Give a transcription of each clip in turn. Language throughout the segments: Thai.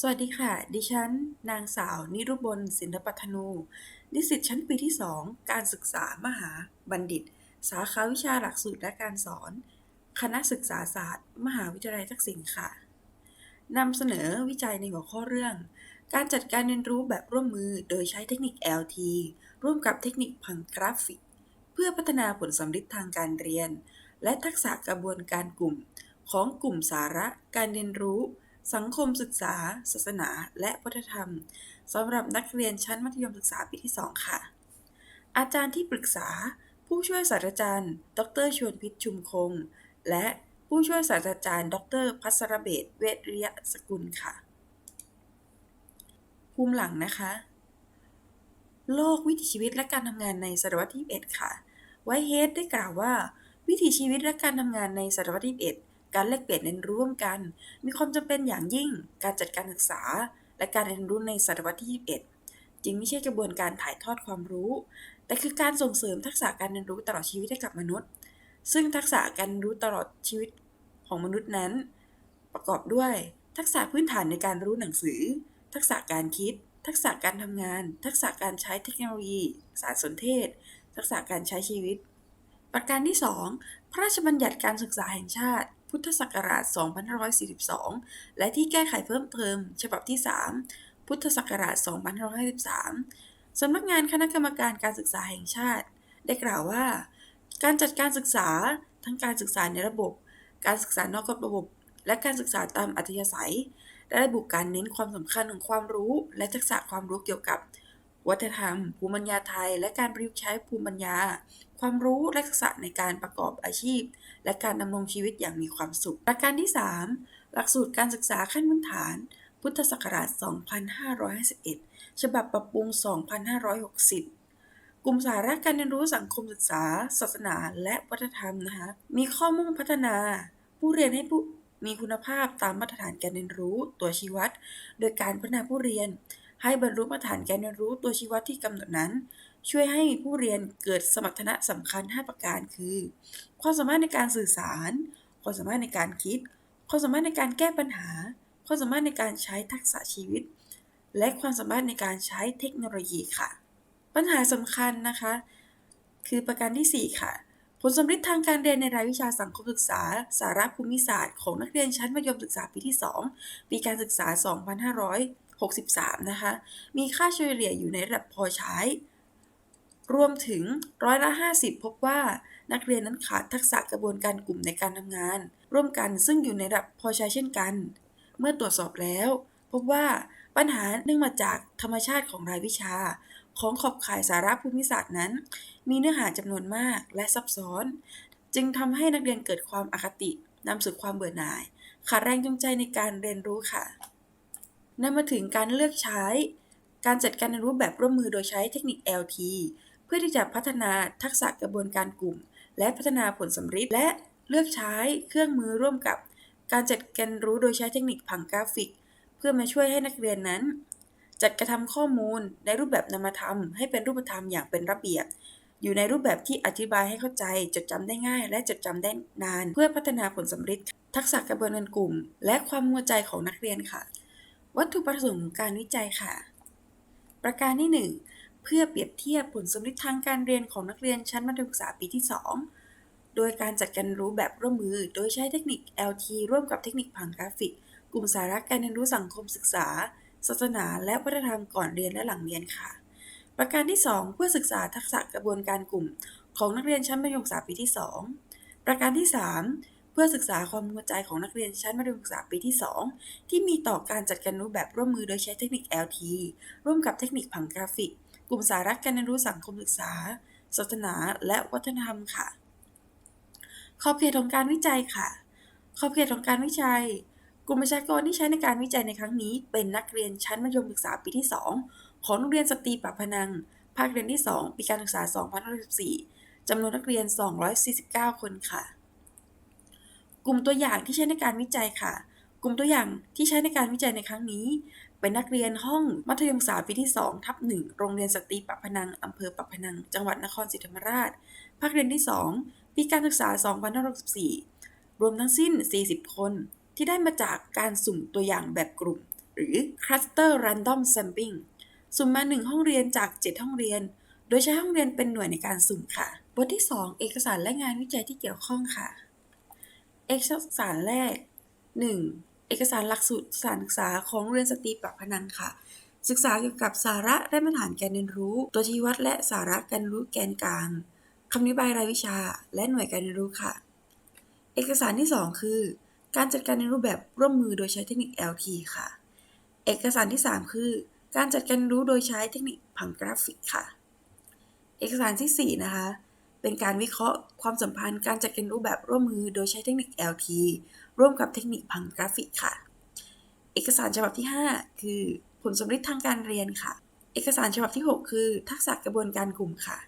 สวัสดีค่ะ ดิฉัน นางสาว นิรุบลศิลปัทนู นิสิตชั้นปีที่ 2 การศึกษามหาบัณฑิต สาขาวิชาหลักสูตรและการสอน คณะศึกษาศาสตร์ มหาวิทยาลัยทักษิณค่ะ นำเสนอวิจัยในหัวข้อเรื่อง การจัดการเรียนรู้แบบร่วมมือโดยใช้เทคนิค LT ร่วมกับเทคนิคผังกราฟิก เพื่อพัฒนาผลสำลิดทางการเรียน และทักษะกระบวนการกลุ่ม ของกลุ่มสาระ การเรียนรู้ สังคมศึกษา ศาสนา และวัฒนธรรมสำหรับนักเรียนชั้นมัธยมศึกษาปีที่ 2 ค่ะ อาจารย์ที่ปรึกษา ผู้ช่วยศาสตราจารย์ ดรชวนพิชชุมคง และผู้ช่วยศาสตราจารย์ ดรพัสรเบศเวชริยสกุลค่ะ ภูมิหลังนะคะ โลกวิถีชีวิตและการทำงานในศตวรรษที่ 21 ค่ะ ไวท์เฮดได้กล่าวว่า วิถีชีวิตและการทำงานในศตวรรษที่ 21 การแลกเปลี่ยนเรียนรู้ร่วมกัน มีความจำเป็นอย่างยิ่ง การจัดการศึกษา และการเรียนรู้ในศตวรรษที่ 21 จึงไม่ใช่กระบวนการถ่ายทอดความรู้ แต่คือการส่งเสริมทักษะการเรียนรู้ตลอดชีวิตให้กับมนุษย์ ซึ่งทักษะการเรียนรู้ตลอดชีวิตของมนุษย์นั้น ประกอบด้วย ทักษะพื้นฐานในการรู้หนังสือ ทักษะการคิด ทักษะการทำงาน ทักษะการใช้เทคโนโลยี สารสนเทศ ทักษะการใช้ชีวิต ประการที่ 2 พระราชบัญญัติการศึกษาแห่งชาติ พุทธศักราช 2542 และที่แก้ไขเพิ่มเติมฉบับที่ 3 พุทธศักราช 2553 สำนักงานคณะกรรมการการศึกษาแห่งชาติ ได้กล่าวว่า การจัดการศึกษาทั้งการศึกษาในระบบ การศึกษานอกระบบ และการศึกษาตามอัธยาศัย ได้ระบุการเน้นความสำคัญของความรู้ และทักษะความรู้เกี่ยวกับ วัฒนธรรม ภูมิปัญญาไทย และการประยุกต์ใช้ภูมิปัญญา ความรู้และทักษะในการประกอบอาชีพ และการดำรงชีวิตอย่างมีความสุข ประการที่ 3 หลักสูตรการศึกษาขั้นพื้นฐาน พุทธศักราช 2551 ฉบับปรับปรุง 2560 กลุ่มสาระการเรียนรู้สังคมศึกษา ศาสนา และวัฒนธรรมนะคะมีข้อมุ่งพัฒนา ผู้เรียนให้ผู้มีคุณภาพตามมาตรฐานการเรียนรู้ตัวชี้วัด โดยการพัฒนาผู้เรียน ให้บรรลุมาตรฐานการเรียนรู้ตัวชี้วัดที่กำหนดนั้น ช่วยให้ผู้เรียนเกิดสมรรถนะสำคัญ 5 ประการคือ ความสามารถในการสื่อสาร ความสามารถในการคิด ความสามารถในการแก้ปัญหา ความสามารถในการใช้ทักษะชีวิต และความสามารถในการใช้เทคโนโลยีค่ะ ปัญหาสำคัญนะคะ คือประการที่ 4 ค่ะ ผลสำลิดทางการเรียนในรายวิชาสังคมศึกษา สาระภูมิศาสตร์ของนักเรียนชั้นมัธยมศึกษาปีที่ 2 ปีการศึกษา 2563 นะคะ มีค่าเฉลี่ยอยู่ในระดับพอใช้ รวมถึงร้อยละ 50 พบว่านักเรียนนั้นขาดทักษะกระบวนการกลุ่มในการทำงาน ร่วมกันซึ่งอยู่ในระดับพอใช้เช่นกัน เมื่อตรวจสอบแล้ว พบว่าปัญหาเนื่องมาจากธรรมชาติของรายวิชา ของขอบข่ายสาระภูมิศาสตร์นั้น มีเนื้อหาจำนวนมากและซับซ้อน จึงทำให้นักเรียนเกิดความอคตินำสู่ความเบื่อหน่าย ขาดแรงจูงใจในการเรียนรู้ค่ะนำมาถึงการเลือกใช้ การจัดการเรียนรู้แบบร่วมมือโดยใช้เทคนิค LT เพื่อที่จะพัฒนาทักษะกระบวนการกลุ่ม และพัฒนาผลสำลิดและเลือกใช้เครื่องมือร่วมกับ การจัดการรู้โดยใช้เทคนิคผังกราฟิก เพื่อมาช่วยให้นักเรียนนั้น จัดกระทำข้อมูลในรูปแบบนามธรรม ให้เป็นรูปธรรมอย่างเป็นระเบียบอยู่ในรูปแบบที่อธิบายให้เข้าใจ จดจำได้ง่าย และจดจำได้นาน เพื่อพัฒนาผลสำลิดทักษะกระบวนการกลุ่ม และความมัวใจของนักเรียนค่ะ วัตถุประสงค์การวิจัยค่ะ ประการที่ 1 พื่อเปรียบเทียบผลสำลิดทางการเรียนของนักเรียนชั้นมัธยมศึกษาปีที่ 2 โดยการจัดการรู้แบบร่วมมือ โดยใช้เทคนิค LT ร่วมกับเทคนิคผังกราฟิก กลุ่มสาระการเรียนรู้สังคมศึกษา ศาสนา และวัฒนธรรมก่อนเรียนและหลังเรียนค่ะ ประการที่ 2 เพื่อศึกษาทักษะกระบวนการกลุ่ม ของนักเรียนชั้นมัธยมศึกษาปีที่ 2 ประการที่ 3 เพื่อศึกษาความเข้าใจของนักเรียนชั้นมัธยมศึกษาปีที่ 2 ที่มีต่อการจัดการรู้แบบร่วมมือโดยใช้เทคนิค LT ร่วมกับเทคนิคผังกราฟิก กลุ่มสาระการเรียนรู้สังคมศึกษา ศาสนาและวัฒนธรรมค่ะ ขอบเขตของการวิจัยค่ะ ขอบเขตของการวิจัย กลุ่มประชากรที่ใช้ในการวิจัยในครั้งนี้ เป็นนักเรียนชั้นมัธยมศึกษาปีที่ 2 ของโรงเรียนสตรีปากพนัง ภาคเรียนที่ 2 ปีการศึกษา 2564จำนวนนักเรียน 249 คนค่ะ กลุ่มตัวอย่างที่ใช้ในการวิจัยค่ะ กลุ่มตัวอย่างที่ใช้ในการวิจัยในครั้งนี้ เป็นนักเรียนห้องมัธยมศึกษาปีที่ 2 ทับ1โรงเรียนสตรีปากพนัง อำเภอปากพนัง จังหวัดนครศรีธรรมราช ภาคเรียนที่ 2 ปีการศึกษา 2564 รวมทั้งสิ้น 40 คน ที่ได้มาจากการสุ่มตัวอย่างแบบกลุ่ม หรือ Cluster Random Sampling สุ่มมา 1 ห้องเรียนจาก 7 ห้องเรียน โดยใช้ห้องเรียนเป็นหน่วยในการสุ่มค่ะ บทที่ 2 เอกสารและงานวิจัยที่เกี่ยวข้องค่ะ เอกสารแรก 1. เอกสารหลักสูตรสานศึกษาของโรงเรียนสตรีปากพนังค่ะ ศึกษาเกี่ยวกับสาระและมาตรฐานการเรียนรู้ ตัวชี้วัดและสาระการรู้แกนกลางคำนิบายรายวิชา และหน่วยการเรียนรู้ค่ะ เอกสารที่ 2 คือ การจัดการเรียนรู้แบบร่วมมือโดยใช้เทคนิค LT ค่ะ เอกสารที่ 3 คือ การจัดการเรียนรู้โดยใช้เทคนิคผังกราฟิกค่ะ เอกสารที่ 4 นะคะเป็นการวิเคราะห์ความสัมพันธ์การจัดการเรียนรู้แบบร่วมมือโดยใช้เทคนิค LT ร่วมกับเทคนิคผังกราฟิกค่ะ เอกสารฉบับที่ 5 คือผลสำเร็จทางการเรียนค่ะ เอกสารฉบับที่ 6 คือ ทักษะกระบวนการกลุ่มค่ะ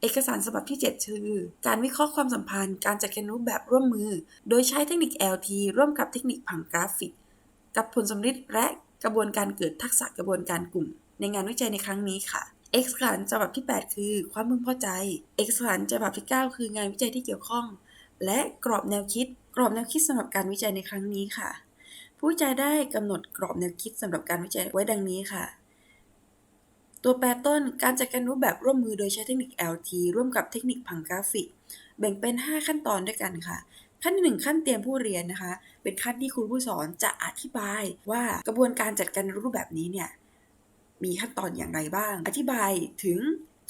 เอกสารฉบับที่ 7 คือ การวิเคราะห์ความสัมพันธ์ การจัดการรู้แบบร่วมมือ โดยใช้เทคนิค LT ร่วมกับเทคนิคผังกราฟิก กับผลสำเร็จและกระบวนการเกิดทักษะกระบวนการกลุ่ม ในงานวิจัยในครั้งนี้ค่ะเอกสารฉบับที่ 8 คือ ความพึงพอใจ เอกสารฉบับที่ 9 คืองานวิจัยที่เกี่ยวข้อง และกรอบแนวคิด กรอบแนวคิดสำหรับการวิจัยในครั้งนี้ค่ะ ผู้วิจัยได้กำหนดกรอบแนวคิดสำหรับการวิจัยไว้ดังนี้ค่ะ ตัวแปรต้นการจัดการรู้แบบร่วมมือโดยใช้เทคนิค LT ร่วมกับเทคนิคผังกราฟิก แบ่งเป็น 5 ขั้นตอนด้วยกันค่ะขั้นที่1ขั้นเตรียมผู้เรียนนะคะ เป็นขั้นที่ครูผู้สอนจะอธิบายว่ากระบวนการจัดการรู้แบบนี้เนี่ยมีขั้นตอนอย่างไรบ้าง อธิบายถึง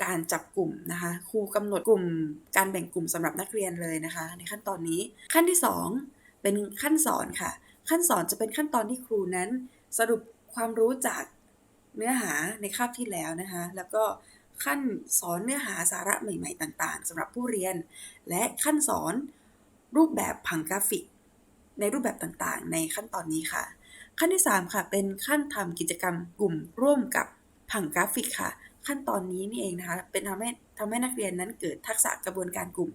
การจับกลุ่มนะคะครูกำหนดกลุ่มการแบ่งกลุ่มสำหรับนักเรียนเลยนะคะ ในขั้นตอนนี้ขั้นที่ 2 เป็นขั้นสอนค่ะ ขั้นสอนจะเป็นขั้นตอนที่ครูนั้น สรุปความรู้จากเนื้อหาในคาบที่แล้วนะคะ แล้วก็ขั้นสอนเนื้อหาสาระใหม่ ๆ ต่างๆสำหรับผู้เรียน และขั้นสอนรูปแบบผังกราฟิก ในรูปแบบต่างๆ ในขั้นตอนนี้ค่ะ ขั้นที่ 3 ค่ะ เป็นขั้นทำกิจกรรมกลุ่มร่วมกับผังกราฟิกค่ะ ขั้นตอนนี้นี่เองนะคะเป็นทำให้ทำให้นักเรียนนั้นเกิดทักษะกระบวนการกลุ่ม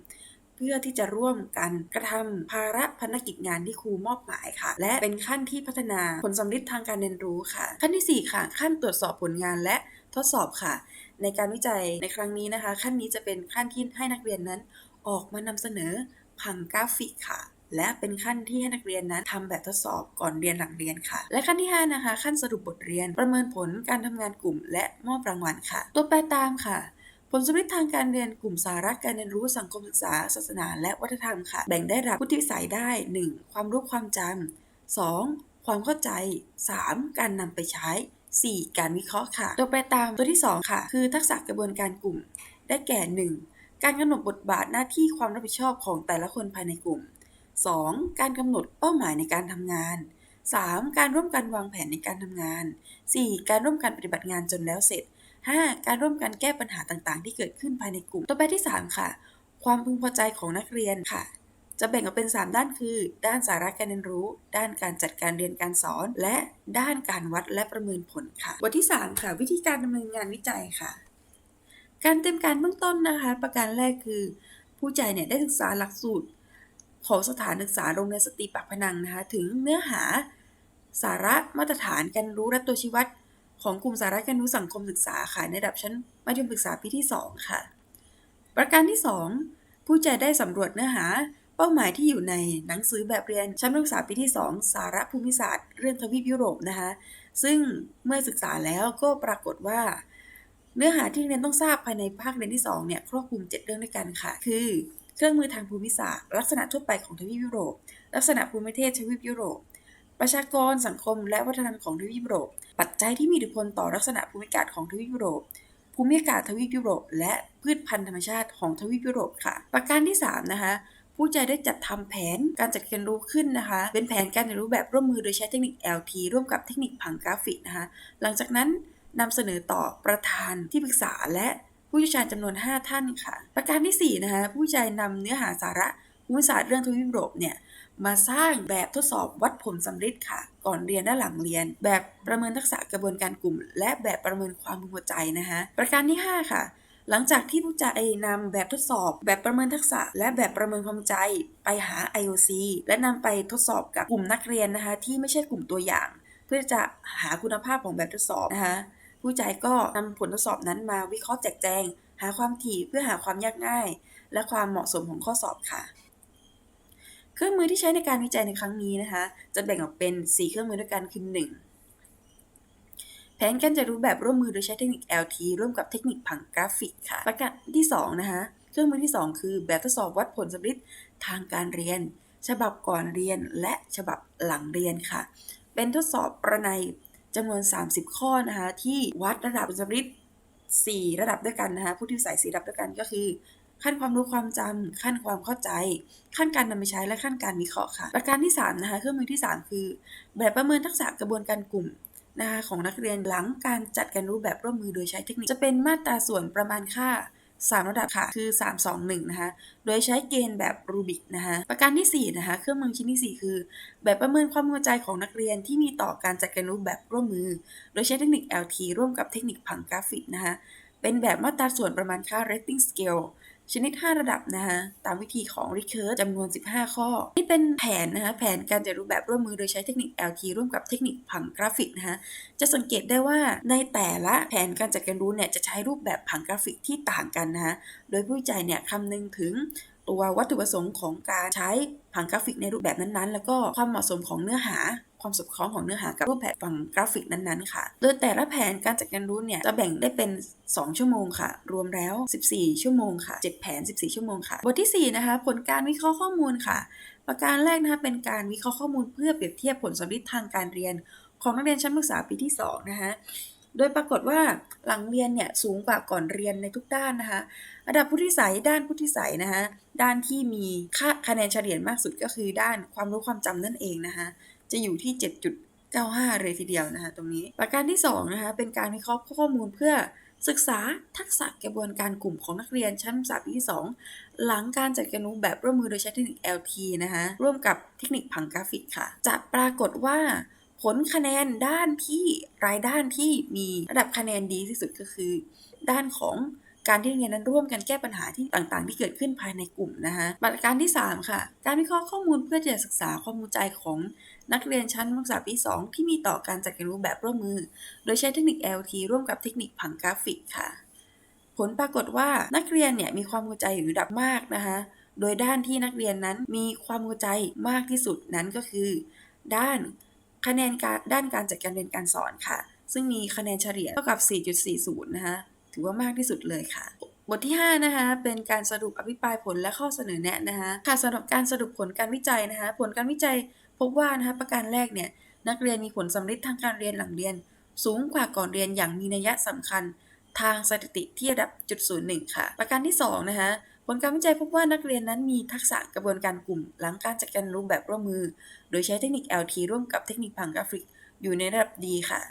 เพื่อที่จะร่วมกันกระทำภาระภารกิจงานที่ครูมอบหมายค่ะ และเป็นขั้นที่พัฒนาผลสำลิดทางการเรียนรู้ค่ะ ขั้นที่ 4 ค่ะ ขั้นตรวจสอบผลงานและทดสอบค่ะ ในการวิจัยในครั้งนี้นะคะ ขั้นนี้จะเป็นขั้นที่ให้นักเรียนนั้น ออกมานำเสนอผังกราฟิกค่ะ และเป็นขั้นที่ให้นักเรียนนั้นทำแบบทดสอบก่อนเรียนหลังเรียนค่ะ และขั้นที่ 5 นะคะ ขั้นสรุปบทเรียน ประเมินผลการทำงานกลุ่ม และมอบรางวัลค่ะ ตัวแปรตามค่ะผลสำเร็จทางการเรียนกลุ่มสาระการเรียนรู้สังคมศึกษา ศาสนา และวัฒนธรรมค่ะ แบ่งได้รับวุฒิวิสัยได้ 1. ความรู้ความจำ 2. ความเข้าใจ 3. การนำไปใช้ 4. การวิเคราะห์ค่ะ ตัวแปรตามตัวที่ 2 ค่ะ คือทักษะกระบวนการกลุ่ม ได้แก่ 1. การกำหนดบทบาทหน้าที่ความรับผิดชอบของแต่ละคนภายในกลุ่ม 2. การกำหนดเป้าหมายในการทำงาน 3. การร่วมกันวางแผนในการทำงาน 4. การร่วมกันปฏิบัติงานจนแล้วเสร็จ 5. การร่วมกันแก้ปัญหาต่างๆ ที่เกิดขึ้นภายในกลุ่ม ตัวแปรที่ 3 ค่ะ ความพึงพอใจของนักเรียนค่ะ จะแบ่งออกเป็น 3 ด้านคือ ด้านสาระการเรียนรู้ ด้านการจัดการเรียนการสอน และด้านการวัดและประเมินผลค่ะ บทที่ 3 ค่ะ วิธีการดำเนินงานวิจัยค่ะ การเตรียมการเบื้องต้นนะคะ ประการแรกคือ ผู้ใจเนี่ยได้ศึกษาหลักสูตร ของสถานศึกษาโรงเรียนสตรีปากพนังนะคะ ถึงเนื้อหาสาระมาตรฐานการรู้และตัวชี้วัดของกลุ่มสาระการรู้สังคมศึกษาค่ะในระดับชั้นมัธยมศึกษาปีที่ 2 ค่ะ ประการที่ 2 ผู้ใจได้สำรวจเนื้อหาเป้าหมายที่อยู่ในหนังสือแบบเรียนชั้นมัธยมศึกษาปีที่ 2 สาระภูมิศาสตร์ เรื่องทวีปยุโรปนะคะซึ่งเมื่อศึกษาแล้วก็ปรากฏว่า เนื้อหาที่เรียนต้องทราบภายในภาคเรียนที่2เนี่ยครอบคลุม 7 เรื่องด้วยกันค่ะ คือ เครื่องมือทางภูมิศาสตร์ ลักษณะทั่วไปของทวีปยุโรป ลักษณะภูมิประเทศทวีปยุโรป ประชากรสังคม และวัฒนธรรมของทวีปยุโรป ปัจจัยที่มีอิทธิพลต่อลักษณะภูมิอากาศของทวีปยุโรป ภูมิอากาศทวีปยุโรป และพืชพันธุ์ธรรมชาติของทวีปยุโรปค่ะ ประการที่ 3 นะคะผู้ใจได้จัดทำแผนการจัดการรู้ขึ้นนะคะ เป็นแผนการเรียนรู้แบบร่วมมือโดยใช้เทคนิค LT ร่วมกับเทคนิคผังกราฟิกนะคะ หลังจากนั้นนำเสนอต่อประธานที่ปรึกษาและ ผู้เชี่ยวชาญจำนวน 5 ท่านค่ะ ประการที่ 4 นะคะ ผู้ใจนำเนื้อหาสาระภูมิศาสตร์เรื่องทวีปยุโรปเนี่ยมาสร้างแบบทดสอบวัดผลสำเร็จค่ะ ก่อนเรียนและหลังเรียน แบบประเมินทักษะกระบวนการกลุ่ม และแบบประเมินความพึงพอใจนะคะประการที่ 5 ค่ะ หลังจากที่ผู้จัดนำแบบทดสอบ แบบประเมินทักษะ และแบบประเมินความใจไปหา IOC และนำไปทดสอบกับกลุ่มนักเรียนนะคะที่ไม่ใช่กลุ่มตัวอย่าง เพื่อจะหาคุณภาพของแบบทดสอบนะคะ ผู้ใจก็นำผลทดสอบนั้นมาวิเคราะห์แจกแจง หาความถี่เพื่อหาความยากง่าย และความเหมาะสมของข้อสอบค่ะ เครื่องมือที่ใช้ในการวิจัยในครั้งนี้นะคะ จะแบ่งออกเป็น 4 เครื่องมือด้วยกันคือ 1 แผนการจัดรูปแบบร่วมมือโดยใช้เทคนิค LT ร่วมกับเทคนิคผังกราฟิกค่ะ ประการที่ 2 นะคะ เครื่องมือที่ 2 คือแบบทดสอบวัดผลสำลิดทางการเรียน ฉบับก่อนเรียนและฉบับหลังเรียนค่ะ เป็นทดสอบประนัย จำนวน 30 ข้อนะคะที่วัดระดับสำลิด4ระดับด้วยกันนะคะผู้ที่ใส่สีระดับด้วยกันก็คือ ขั้นความรู้ความจำขั้นความเข้าใจ ขั้นการนำไปใช้และขั้นการวิเคราะห์ค่ะ ประการที่3นะคะเครื่องมือที่ 3 คือ แบบประเมินทักษะกระบวนการกลุ่มนะคะของนักเรียนหลังการจัดการรู้แบบร่วมมือโดยใช้เทคนิคจะเป็นมาตราส่วนประมาณค่า 3 ระดับค่ะ คือ 3 2 1 นะคะ โดยใช้เกณฑ์แบบรูบิกนะคะ ประการที่ 4 นะคะ เครื่องมือชิ้นที่ 4 คือ แบบประเมินความพอใจของนักเรียนที่มีต่อการจัดการรู้แบบร่วมมือ โดยใช้เทคนิค LT ร่วมกับเทคนิคผังกราฟิกนะคะ เป็นแบบมาตราส่วนประมาณค่า rating scale ชนิด 5 ระดับนะคะตามวิธีของ Recurve จำนวน 15 ข้อ นี่เป็นแผนนะคะแผนการจัดรูปแบบร่วมมือโดยใช้เทคนิค LT ร่วมกับเทคนิคผังกราฟิกนะคะจะสังเกตได้ว่าในแต่ละแผนการจัดการรู้เนี่ยจะใช้รูปแบบผังกราฟิกที่ต่างกันนะคะโดยผู้วิจัยเนี่ยคำนึงถึงตัววัตถุประสงค์ของการใช้ผังกราฟิกในรูปแบบนั้นๆ แล้วก็ความเหมาะสมของเนื้อหา ความสอดคล้องของเนื้อหากับรูปแบบผังกราฟิกนั้นๆค่ะ โดยแต่ละแผนการจัดการรู้เนี่ยจะแบ่งได้เป็น 2 ชั่วโมงค่ะ รวมแล้ว 14 ชั่วโมงค่ะ 7 แผน 14 ชั่วโมงค่ะ บทที่ 4 นะคะ ผลการวิเคราะห์ข้อมูลค่ะ ประการแรกนะคะเป็นการวิเคราะห์ข้อมูลเพื่อเปรียบเทียบผลสำลิดทางการเรียน ของนักเรียนชั้นศึกษาปีที่ 2 นะคะโดยปรากฏว่าหลังเรียนเนี่ยสูงกว่าก่อนเรียนในทุกด้านนะคะระดับผู้ที่ใส่ด้านผู้ที่ใส่นะคะด้านที่มีค่าคะแนนเฉลี่ยมากสุดก็คือด้านความรู้ความจำนั่นเองนะคะ จะอยู่ที่ 7.95 เลยทีเดียวนะคะตรงนี้ประการที่ 2 นะคะ เป็นการวิเคราะห์ข้อมูลเพื่อศึกษาทักษะกระบวนการกลุ่มของนักเรียนชั้นศึกษาปีที่ 2 หลังการจัดการรู้แบบร่วมมือโดยใช้เทคนิค LT นะคะร่วมกับเทคนิคผังกราฟิกค่ะ จะปรากฏว่าผลคะแนนด้านที่รายด้านที่มีระดับคะแนนดีที่สุดก็คือ ด้านของ การที่นักเรียนนั้นร่วมกันแก้ปัญหาที่ต่างๆ ที่เกิดขึ้นภายในกลุ่มนะคะประการที่ 3 ค่ะ การวิเคราะห์ข้อมูลเพื่อจะศึกษาความรู้ใจของนักเรียนชั้นศึกษาปี 2 ที่มีต่อการจัดการรู้แบบร่วมมือ โดยใช้เทคนิค LT ร่วมกับเทคนิคผังกราฟิกค่ะ ผลปรากฏว่านักเรียนเนี่ยมีความเข้าใจอยู่ระดับมากนะคะโดยด้านที่นักเรียนนั้นมีความเข้าใจมากที่สุดนั้นก็คือ ด้านคะแนนการด้านการจัดการเรียนการสอนค่ะ ซึ่งมีคะแนนเฉลี่ยเท่ากับ 4.40 นะคะ ถือว่ามากที่สุดเลยค่ะบทที่5นะคะเป็นการสรุปอภิปรายผลและข้อเสนอแนะนะคะค่ะสำหรับการสรุปผลการวิจัยนะคะ ผลการวิจัยพบว่านะคะประการแรกเนี่ยนักเรียนมีผลสำลิดทางการเรียนหลังเรียน สูงกว่าก่อนเรียนอย่างมีนัยสำคัญ ทางสถิติที่ระดับจุดศูนย์หนึ่งค่ะ ประการที่2นะคะผลการวิจัยพบว่านักเรียนนั้นมีทักษะกระบวนการกลุ่ม หลังการจัดการรูปแบบร่วมมือ โดยใช้เทคนิค LT ร่วมกับเทคนิคผังกราฟิก อยู่ในระดับดีค่ะ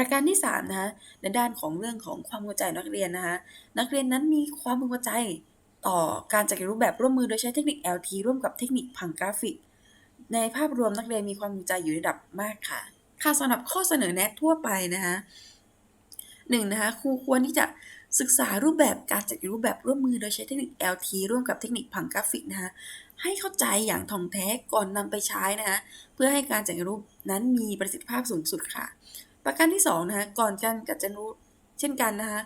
ประการที่3นะคะในด้านของเรื่องของความเข้าใจนักเรียนนะคะนักเรียนนั้นมีความพึงพอใจต่อการจัดการรูปแบบร่วมมือโดยใช้เทคนิค LT ร่วมกับเทคนิคผังกราฟิก ในภาพรวมนักเรียนมีความพึงใจอยู่ในระดับมากค่ะ ค่ะสำหรับข้อเสนอแนะทั่วไปนะคะหนึ่งนะคะครูควรที่จะศึกษารูปแบบการจัดการรูปแบบร่วมมือโดยใช้เทคนิค LT ร่วมกับเทคนิคผังกราฟิกนะคะให้เข้าใจอย่างถ่องแท้ก่อนนำไปใช้นะคะเพื่อให้การจัดการรูปนั้นมีประสิทธิภาพสูงสุดค่ะ ประการที่2นะคะก่อนการจัดการรู้เช่นกันนะคะ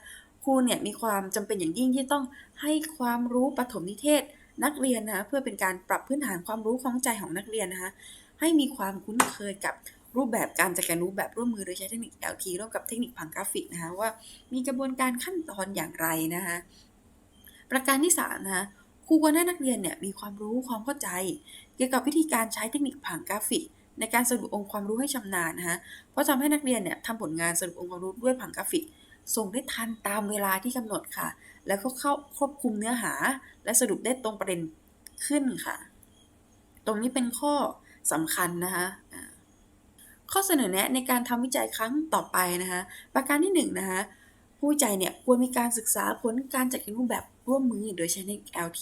ครูเนี่ยมีความจำเป็นอย่างยิ่งที่ต้องให้ความรู้ปฐมนิเทศนักเรียนนะคะเพื่อเป็นการปรับพื้นฐานความรู้ความเข้าใจของนักเรียนนะคะให้มีความคุ้นเคยกับรูปแบบการจัดการรู้แบบร่วมมือโดยใช้เทคนิค LT ร่วมกับเทคนิคผังกราฟิกนะคะว่ามีกระบวนการขั้นตอนอย่างไรนะคะประการที่3นะคะครูควรให้นักเรียนเนี่ยมีความรู้ความเข้าใจ เกี่ยวกับวิธีการใช้เทคนิคผังกราฟิก ในการสรุปองค์ความรู้ให้ชำนาญนะคะเพราะทำให้นักเรียนเนี่ยทำผลงานสรุปองค์ความรู้ด้วยผังกราฟิก ส่งได้ทันตามเวลาที่กำหนดค่ะ แล้วก็เข้าควบคุมเนื้อหา และสรุปได้ตรงประเด็นขึ้นค่ะ ตรงนี้เป็นข้อสำคัญนะคะข้อเสนอแนะในการทำวิจัยครั้งต่อไปนะคะประการที่1นนะคะผู้วิจัยเนี่ยควรมีการศึกษาผลการจัดการรูปแบบร่วมมือโดยใช้เทคนิค LT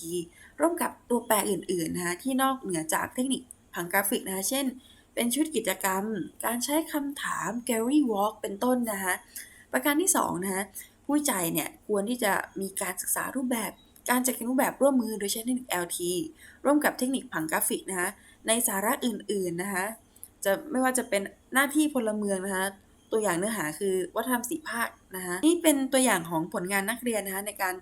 ร่วมกับตัวแปรอื่นๆนะคะที่นอกเหนือจากเทคนิคผังกราฟิกนะคะเช่น เป็นชุดกิจกรรม การใช้คำถาม Gary Walk เป็นต้นนะคะประการที่2นะคะผู้วิจัยเนี่ยควรที่จะมีการศึกษารูปแบบ การจัดการรูปแบบร่วมมือโดยใช้เทคนิค LT ร่วมกับเทคนิคผังกราฟิกนะคะในสาระอื่นๆนะคะจะไม่ว่าจะเป็นหน้าที่พลเมืองนะคะตัวอย่างเนื้อหาคือวัฒนธรรมสีภาคนะคะนี่เป็นตัวอย่างของผลงานนักเรียนนะคะในการ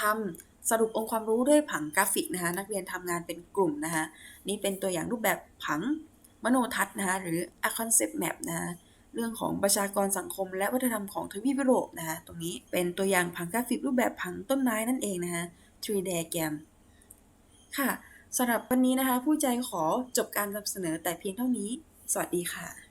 ทำสรุปองค์ความรู้ด้วยผังกราฟิกนะคะนักเรียนทำงานเป็นกลุ่มนะคะนี่เป็นตัวอย่างรูปแบบผัง มโนทัศน์นะคะหรือ a concept map นะคะเรื่องของประชากรสังคม และวัฒนธรรมของทวีปยุโรปนะคะตรงนี้เป็นตัวอย่างผังกราฟิกรูปแบบผังต้นไม้นั่นเองนะคะ tree diagram ค่ะสำหรับวันนี้นะคะ ผู้ใจขอจบการนำเสนอแต่เพียงเท่านี้ สวัสดีค่ะ